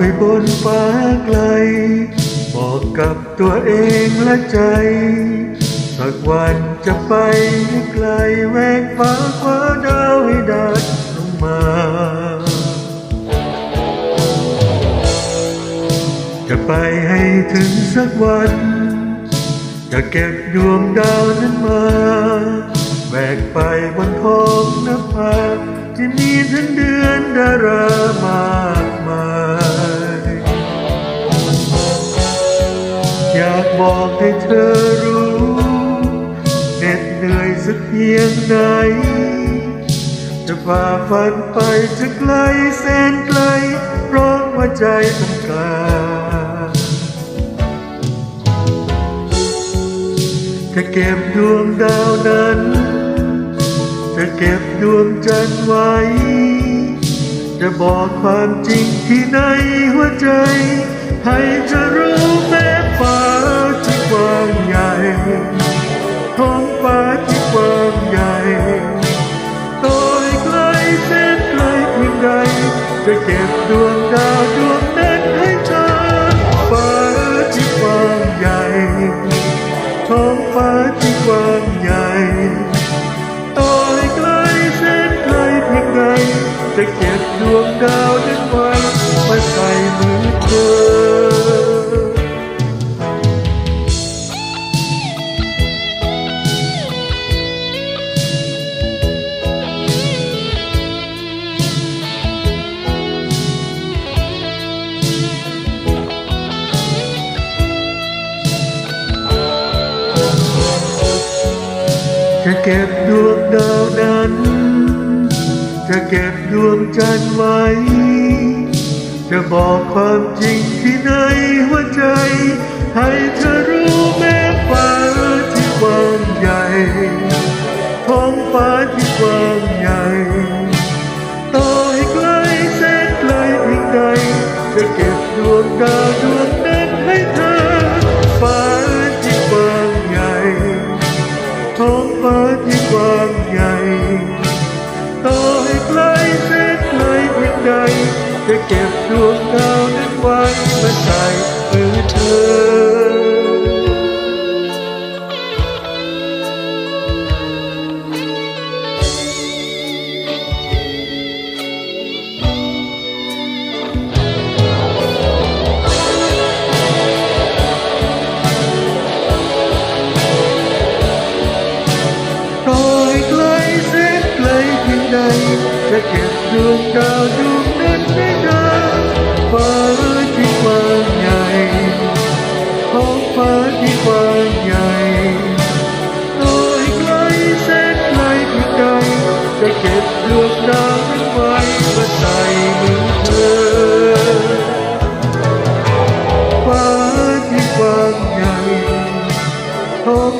ไปบนฟ้าไกล บอกกับตัวเองและใจ สักวันจะไปให้ไกลแวกฟ้าคว้าดาวให้ได้ลงมาจะไปให้ถึงสักวัน จะเก็บดวงดาวนั้นมาแบกไปบนท้องนภาที่มีทั้งเดือนดารา อยากบอกให้เธอรู้เหน็ดเหนื่อยสักเพียงไหน จะฝ่าฟันไปจะไกลแสนไกล เพราะว่าใจต้องการจะเก็บดวงดาวนั้น จะเก็บดวงจันทร์ไว้ จะบอกความจริงที่ในหัวใจ ให้เธอรู้แม้ จะเก็บดวงดาวดวงนั้นให้เธอฟ้าที่กว้างใหญ่ท้องฟ้าที่กว้างใหญ่ต่อให้ไกลแสนไกลเพียงใดจะเก็บดวงดาวนั้นไว้ จะเก็บดวงดาวนั้น จะเก็บดวงจันทร์ไว้ จะบอกความจริงที่ในหัวใจ ให้เธอรู้แม้ฟ้าที่กว้างใหญ่ ท้องฟ้าที่กว้างใหญ่ ต่อให้ไกลแสนไกลเพียงใดจะเก็บดวงดาวดวง จะเก็บดวงดาวนั้นไว้มาใส่มือเธอต่อให้ไกลแสนไกลเพียงใด จะเก็บดวงดาวดวงนั้นให้เธอฟ้าที่กว้างใหญ่ท้องฟ้าที่กว้างใหญ่ต่อให้ไกลแสนไกลเพียงใดจะเก็บดวงดาวนั้นไว้มาใส่มือเธอฟ้าที่กว้างใหญ่ท้อง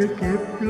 ต่อ